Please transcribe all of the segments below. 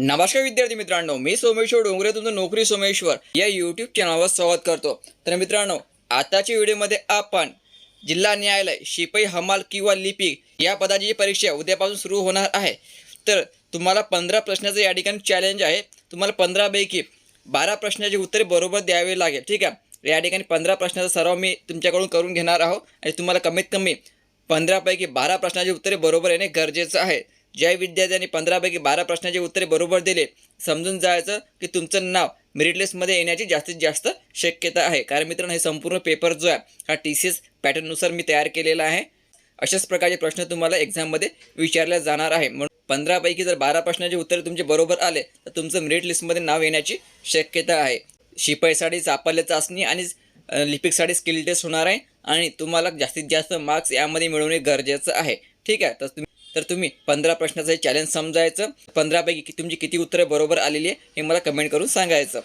नमस्कार विद्यार्थी मित्रांनो मी सोमेश्वर डोंगरे तुमचं नोकरी सोमेश्वर या यूट्यूब चॅनलवर स्वागत करतो. तर मित्रांनो आताच्या व्हिडिओमध्ये आपण जिल्हा न्यायालय शिपाई हमाल किंवा लिपिक या पदाची परीक्षा उद्यापासून सुरू होणार आहे. तर तुम्हाला पंधरा प्रश्नाचं या ठिकाणी चॅलेंज आहे. तुम्हाला पंधरापैकी बारा प्रश्नाची उत्तरे बरोबर द्यावे लागेल. ठीक आहे? या ठिकाणी पंधरा प्रश्नाचा सराव मी तुमच्याकडून करून घेणार आहोत. आणि तुम्हाला कमीत कमी पंधरापैकी बारा प्रश्नाची उत्तरे बरोबर येणे गरजेचं आहे. ज्या विद्यार्थ्यांनी पंधरापैकी बारा प्रश्नाची उत्तरे बरोबर दिले. समजून जायचं की तुमचं नाव मेरिट लिस्टमध्ये येण्याची जास्तीत जास्त शक्यता आहे. कारण मित्रांनो हे संपूर्ण पेपर जो आहे हा टी सी एस पॅटर्ननुसार मी तयार केलेला आहे. अशाच प्रकारचे प्रश्न तुम्हाला एक्झाममध्ये विचारले जाणार आहे. म्हणून पंधरापैकी जर बारा प्रश्नाचे उत्तरे तुमचे बरोबर आले तर तुमचं मेरिट लिस्टमध्ये नाव येण्याची शक्यता आहे. शिपाईसाठी चापल्य चाचणी आणि लिपिकसाठी स्किल टेस्ट होणार आहे. आणि तुम्हाला जास्तीत जास्त मार्क्स यामध्ये मिळवणे गरजेचं आहे. ठीक आहे? तर तुम्ही तर तुम्ही पंधरा प्रश्नाचं हे चॅलेंज समजायचं. पंधरापैकी कि तुमची किती उत्तरे बरोबर आलेली आहे हे मला कमेंट करून सांगायचं.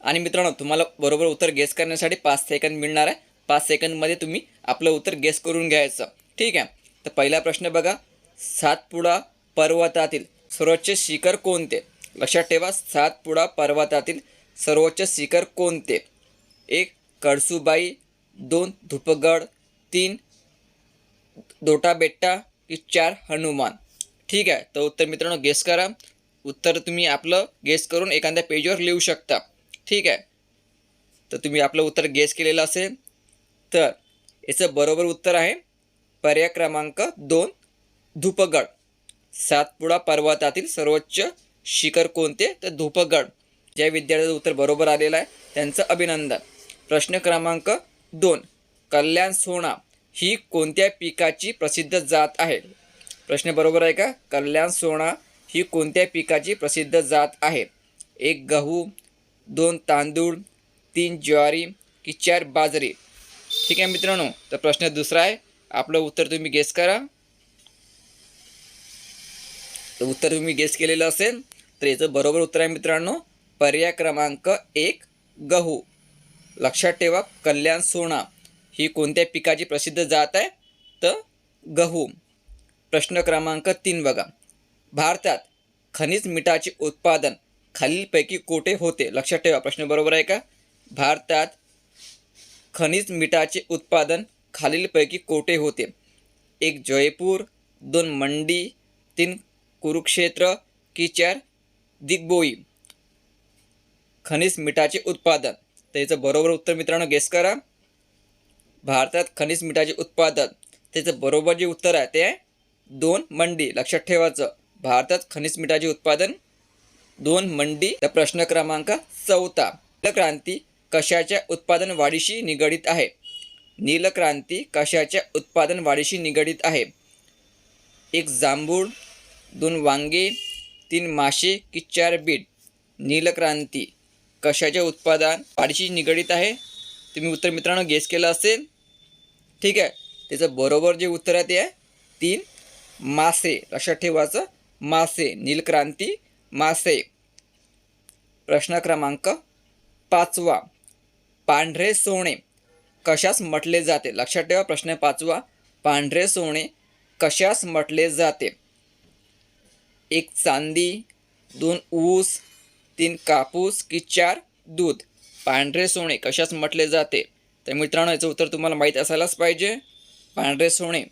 आणि मित्रांनो तुम्हाला बरोबर उत्तर गेस करण्यासाठी पाच सेकंद मिळणार आहे. पाच सेकंदमध्ये तुम्ही आपलं उत्तर गेस करून घ्यायचं. ठीक आहे? तर पहिला प्रश्न बघा. सातपुडा पर्वतातील सर्वोच्च शिखर कोणते? लक्षात ठेवा सातपुडा पर्वतातील सर्वोच्च शिखर कोणते? एक कळसुबाई दोन धुपगड तीन दोटा बेट्टा की चार हनुमान. ठीक आहे? तर उत्तर मित्रांनो गेस करा. उत्तर तुम्ही आपलं गेस करून एखाद्या पेजवर लिहू शकता. ठीक आहे? तर तुम्ही आपलं उत्तर गेस केलेलं असेल. तर याचं बरोबर उत्तर आहे पर्याय क्रमांक दोन धूपगड. सातपुडा पर्वतातील सर्वोच्च शिखर कोणते? तर धूपगड. ज्या विद्यार्थ्याचं उत्तर बरोबर आलेलं आहे त्यांचं अभिनंदन. प्रश्न क्रमांक दोन कल्याण सोना. ही कोणत्या पिकाची प्रसिद्ध जात आहे? प्रश्न बरोबर आहे का? कल्याण सोना ही कोणत्या पिकाची प्रसिद्ध जात आहे? एक गहू दोन तांदूळ तीन ज्वारी की चार बाजरी? ठीक आहे मित्रांनो तर प्रश्न दुसरा आहे. आपलं उत्तर तुम्ही गेस करा. तर उत्तर तुम्ही गेस केलेलं असेल तर याचं बरोबर उत्तर आहे मित्रांनो पर्याय क्रमांक एक गहू. लक्षात ठेवा कल्याण सोना. ही कोणत्या पिकाची प्रसिद्ध जात आहे? तर गहू. प्रश्न क्रमांक तीन बघा. भारतात खनिज मिठाचे उत्पादन खालीलपैकी कोठे होते? लक्षात ठेवा प्रश्न बरोबर आहे का? भारतात खनिज मिठाचे उत्पादन खालीलपैकी कोठे होते? एक जयपूर दोन मंडी तीन कुरुक्षेत्र की चार दिग्बोई. खनिज मिठाचे उत्पादन. तर याचं बरोबर उत्तर मित्रांनो गेस करा. भारतात खनिज मिठाचे उत्पादन. त्याचं बरोबर जे उत्तर आहे ते आहे दोन मंडी. लक्षात ठेवायचं. भारतात खनिज मिठाचे उत्पादन दोन मंडी. तर प्रश्न क्रमांक चौथा. नीलक्रांती कशाच्या उत्पादन वाढीशी निगडीत आहे? नीलक्रांती कशाच्या उत्पादन वाढीशी निगडीत आहे? एक जांभूळ दोन वांगे तीन मासे की चार बीट. नीलक्रांती कशाच्या उत्पादन वाढीशी निगडीत आहे? तुम्ही उत्तर मित्रांनो गेस केलं असेल. ठीक आहे? त्याचं बरोबर जे उत्तर आहे ते आहे तीन. मासे. लक्षात ठेवायचं. मासे. नीलक्रांती. मासे. प्रश्न क्रमांक पाचवा. पांढरे सोने कशास म्हटले जाते? लक्षात ठेवा प्रश्न पाचवा. पांढरे सोने कशास म्हटले जाते? एक चांदी दोन ऊस तीन कापूस की चार दूध. पांढरे सोने कशास म्हटले जाते? तर मित्रांनो याचं उत्तर तुम्हाला माहीत असायलाच पाहिजे. पांढरे सोने.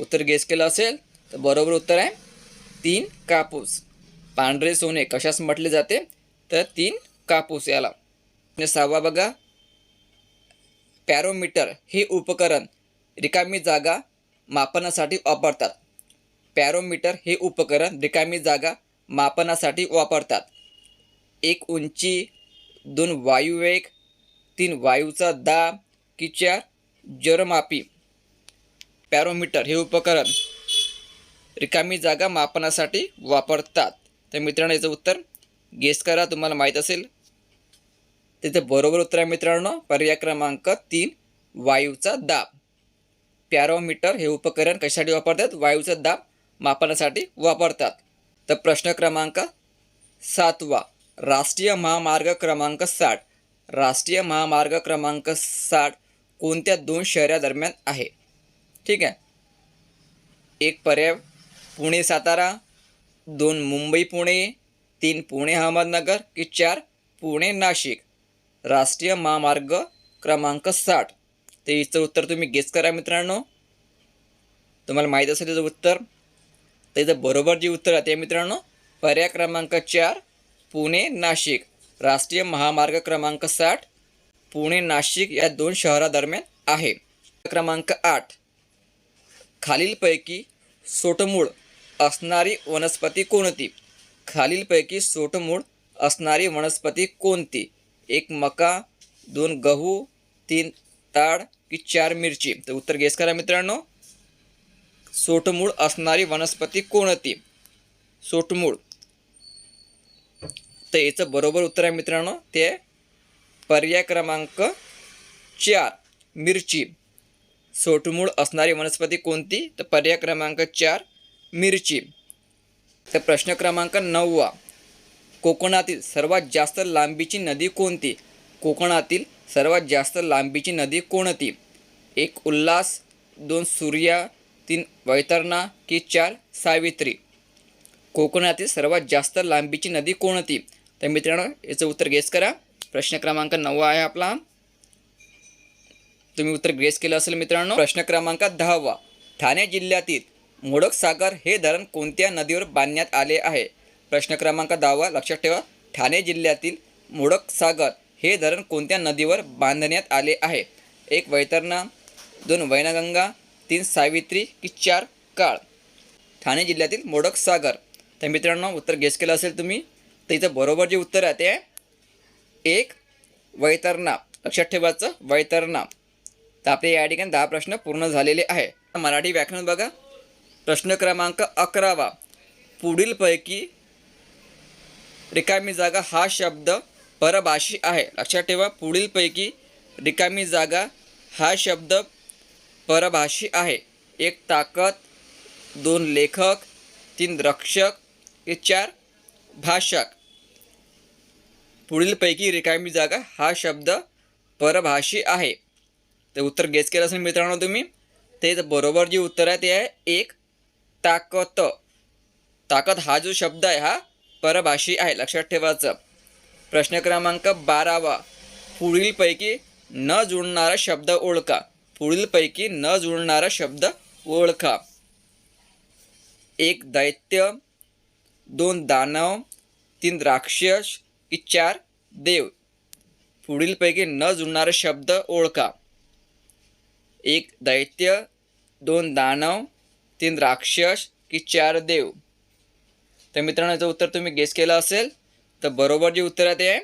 उत्तर गेस केलं असेल तर बरोबर उत्तर आहे तीन कापूस. पांढरे सोने कशास म्हटले जाते? तर तीन कापूस याला. सहावा बघा. पॅरोमीटर हे उपकरण रिकामी जागा मापनासाठी वापरतात. पॅरोमीटर हे उपकरण रिकामी जागा मापनासाठी वापरतात. एक उंची दोन वायुवेग तीन वायूचा दाब की चार जरमापी. पॅरोमीटर हे उपकरण रिकामी जागा मापनासाठी वापरतात. तर मित्रांनो याचं उत्तर गेस करा. तुम्हाला माहीत असेल. तिथे बरोबर उत्तर आहे मित्रांनो. पर्याय क्रमांक तीन वायूचा दाब पॅरोमीटर हे उपकरण कशासाठी वापरतात? वायूचा दाब मापनासाठी वापरतात. तर प्रश्न क्रमांक सातवा. राष्ट्रीय महामार्ग क्रमांक साठ. राष्ट्रीय महामार्ग क्रमांक साठ कोणत्या दोन शहरादरम्यान आहे? ठीक आहे. एक पर्याय पुणे सातारा दोन मुंबई पुणे तीन पुणे अहमदनगर की चार पुणे नाशिक. राष्ट्रीय महामार्ग क्रमांक साठ. ते याचं उत्तर तुम्ही गेस करा मित्रांनो. तुम्हाला माहीत असेल त्याचं उत्तर. त्याचं बरोबर जे उत्तर आहे ते मित्रांनो पर्याय क्रमांक चार पुणे नाशिक. राष्ट्रीय महामार्ग क्रमांक साठ पुणे नाशिक या दोन शहरादरम्यान आहे. क्रमांक आठ खालीलपैकी सोटमूळ असणारी वनस्पती कोणती? खालीलपैकी सोटमूळ असणारी वनस्पती कोणती? एक मका दोन गहू तीन ताड की चार मिरची? तर उत्तर गेस करा मित्रांनो. सोटमूळ असणारी वनस्पती कोणती? सोटमूळ तर याचं बरोबर उत्तर आहे मित्रांनो ते पर्याय क्रमांक चार मिरची. सोटमूळ असणारी वनस्पती कोणती? तर पर्याय क्रमांक चार मिरची. तर प्रश्न क्रमांक नववा कोकणातील सर्वात जास्त लांबीची नदी कोणती? कोकणातील सर्वात जास्त लांबीची नदी कोणती? एक उल्हास दोन सूर्या तीन वैतरणा की चार सावित्री? कोकणातील सर्वात जास्त लांबीची नदी कोणती? तर मित्रांनो याचं उत्तर गेस करा. प्रश्न क्रमांक नववा आहे आपला. तुम्ही उत्तर गेस केलं असेल मित्रांनो. प्रश्न क्रमांक दहावा. ठाणे जिल्ह्यातील मोडक सागर हे धरण कोणत्या नदीवर बांधण्यात आले आहे? प्रश्न क्रमांक दहावा लक्षात ठेवा. ठाणे जिल्ह्यातील मोडक सागर हे धरण कोणत्या नदीवर बांधण्यात आले आहे? एक वैतरणा. दोन वैनगंगा. तीन सावित्री. की चार काळ. ठाणे जिल्ह्यातील मोडक सागर तर मित्रांनो उत्तर गेस केलं असेल तुम्ही. त्याचं बरोबर जे उत्तर आहे ते एक वैतरणा. लक्षात ठेवायचं वैतरणा. तर आपले या ठिकाणी दहा प्रश्न पूर्ण झालेले आहे. मराठी व्याकरण बघा. प्रश्न क्रमांक अकरावा. पुढीलपैकी रिकामी जागा हा शब्द परभाषी आहे. लक्षात ठेवा पुढीलपैकी रिकामी जागा हा शब्द परभाषी आहे. एक ताकद दोन लेखक तीन रक्षक हे चार भाषक. पुढीलपैकी रिकामी जागा हा शब्द परभाषी आहे. ते उत्तर गेस केलं असेल मित्रांनो तुम्ही ते बरोबर जे उत्तर आहे ते आहे एक ताकत. ताकद हा जो शब्द आहे हा परभाषी आहे लक्षात ठेवायचं. प्रश्न क्रमांक बारावा. पुढीलपैकी न जुळणारा शब्द ओळखा. पुढीलपैकी न जुळणारा शब्द ओळखा. एक दैत्य दोन दानव तीन राक्षस की चार देव. पुढीलपैकी न जुळणारे शब्द ओळखा. एक दैत्य दोन दानव तीन राक्षस की चार देव. तर मित्रांनो याचं उत्तर तुम्ही गेस केलं असेल तर बरोबर जे उत्तर आहे ते आहे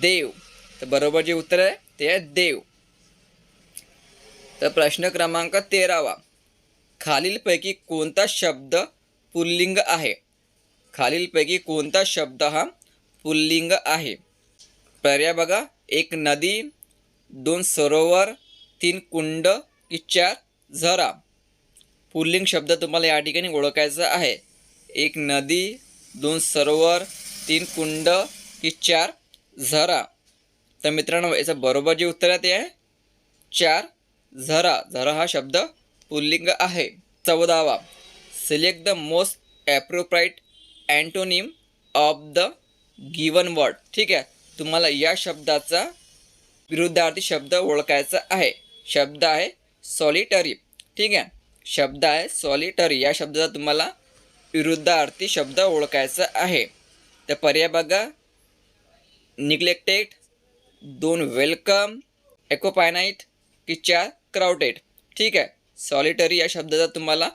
देव. तर बरोबर जे उत्तर आहे ते आहे देव. तर प्रश्न क्रमांक तेरावा. खालीलपैकी कोणता शब्द पुल्लिंग आहे. खालीलपैकी कोणता शब्द हा पुल्लिंग आहे? पर्याय बघा. एक नदी दोन सरोवर तीन कुंड की चार झरा. पुल्लिंग शब्द तुम्हाला या ठिकाणी ओळखायचा आहे. एक नदी दोन सरोवर तीन कुंड की चार झरा. तर मित्रांनो याचं बरोबर जे उत्तर आहे ते आहे चार झरा. झरा हा शब्द पुल्लिंग आहे. चौदावा. Select the most appropriate antonym of the given word ठीक आहे? तुम्हाला या शब्दाचा विरुद्धार्थी शब्द ओळखायचा आहे. शब्द आहे सॉलिटरी ठीक आहे? शब्द आहे सॉलिटरी या शब्दाचा तुम्हाला विरुद्धार्थी शब्द ओळखायचा आहे. तर पर्याय बघा. निग्लेक्टेड दोन वेलकम एकोपायनाईट की चार क्राउडेड ठीक आहे? सॉलिटरी या शब्दाचा तुम्हाला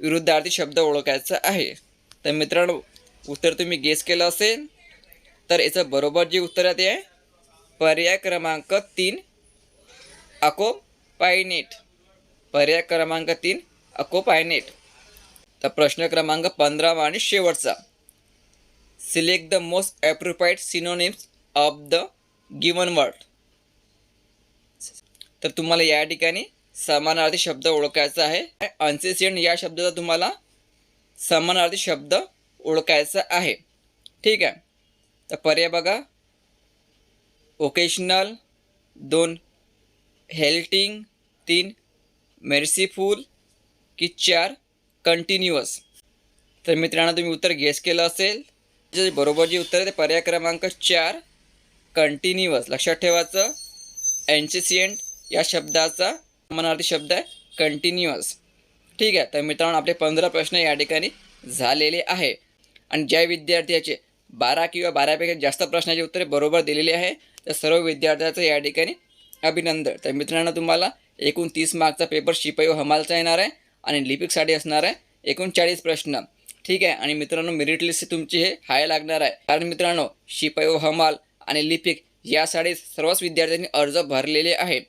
विरुद्धार्थी शब्द ओळखायचा आहे. तर मित्रांनो उत्तर तुम्ही गेस केलं असेल तर याचं बरोबर जे उत्तर आहे ते आहे पर्याय क्रमांक तीन अको पायनेट पर्याय क्रमांक तीन अकोपायनेट. तर प्रश्न क्रमांक पंधरावा आणि शेवटचा. Select the most appropriate synonyms of the given word तर तुम्हाला या ठिकाणी समानार्थी शब्द ओळखायचा आहे. अन्सिसियंट या शब्दाचा तुम्हाला समानार्थी शब्द ओळखायचा आहे. ठीक आहे. तर पर्याय बघा. ओकेशनल दोन. हेल्टिंग तीन. मेर्सीफुल की चार. कंटिन्युअस तर मित्रांनो तुम्ही उत्तर गेस केलं असेल. जे बरोबर जे उत्तर आहे ते पर्याय क्रमांक चार. कंटिन्युअस लक्षात ठेवायचं. एन्सिसियंट या शब्दाचा मनार्थी शब्द आहे कंटिन्युअस ठीक आहे? तर मित्रांनो आपले पंधरा प्रश्न या ठिकाणी झालेले आहे. आणि ज्या विद्यार्थ्याचे बारा किंवा बारापेक्षा जास्त प्रश्नाची उत्तरे बरोबर दिलेली आहे तर सर्व विद्यार्थ्याचं या ठिकाणी अभिनंदन. तर मित्रांनो तुम्हाला एकूण तीस मार्कचा पेपर शिपाई हमालचा येणार आहे आणि लिपिकसाठी असणार आहे एकूण चाळीस प्रश्न. ठीक आहे? आणि मित्रांनो मेरिट लिस्ट तुमची हे हाय लागणार आहे. कारण मित्रांनो शिपाई हमाल आणि लिपिक यासाठी सर्वच विद्यार्थ्यांनी अर्ज भरलेले आहे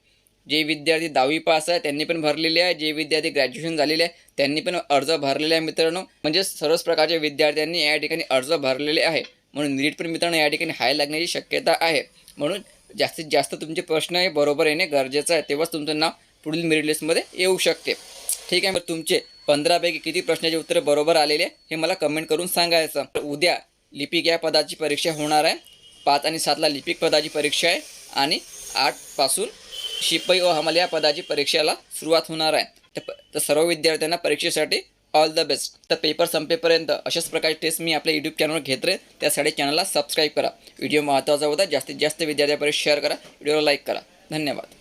जे विद्यार्थी दहावी पास आहे त्यांनी पण भरलेले आहे. जे विद्यार्थी ग्रॅज्युएशन झालेले आहे त्यांनी पण अर्ज भरलेले आहे मित्रांनो. म्हणजे सर्वच प्रकारच्या विद्यार्थ्यांनी या ठिकाणी अर्ज भरलेले आहे. म्हणून नीट पण मित्रांनो या ठिकाणी हाय लागण्याची शक्यता आहे. म्हणून जास्तीत जास्त तुमचे प्रश्न हे बरोबर येणे गरजेचं आहे. तेव्हाच तुमचं नाव पुढील मेरिट लिस्टमध्ये येऊ शकते. ठीक आहे मग तुमचे पंधरापैकी किती प्रश्नाचे उत्तर बरोबर आलेले आहे हे मला कमेंट करून सांगायचं. उद्या लिपिक या पदाची परीक्षा होणार आहे. पाच आणि सातला लिपिक पदाची परीक्षा आहे. आणि आठपासून शिपाई व हमाल या पदाची परीक्षेला सुरुवात होणार आहे. तर तर सर्व विद्यार्थ्यांना परीक्षेसाठी ऑल द बेस्ट तर पेपर संपेपर्यंत अशाच प्रकारचे टेस्ट मी आपल्या यूट्यूब चॅनलवर घेत राहील त्यासाठी चॅनलला सबस्क्राईब करा. व्हिडिओ महत्त्वाचा होता. जास्तीत जास्त विद्यार्थ्यापर्यंत शेअर करा. व्हिडिओला लाईक करा. धन्यवाद.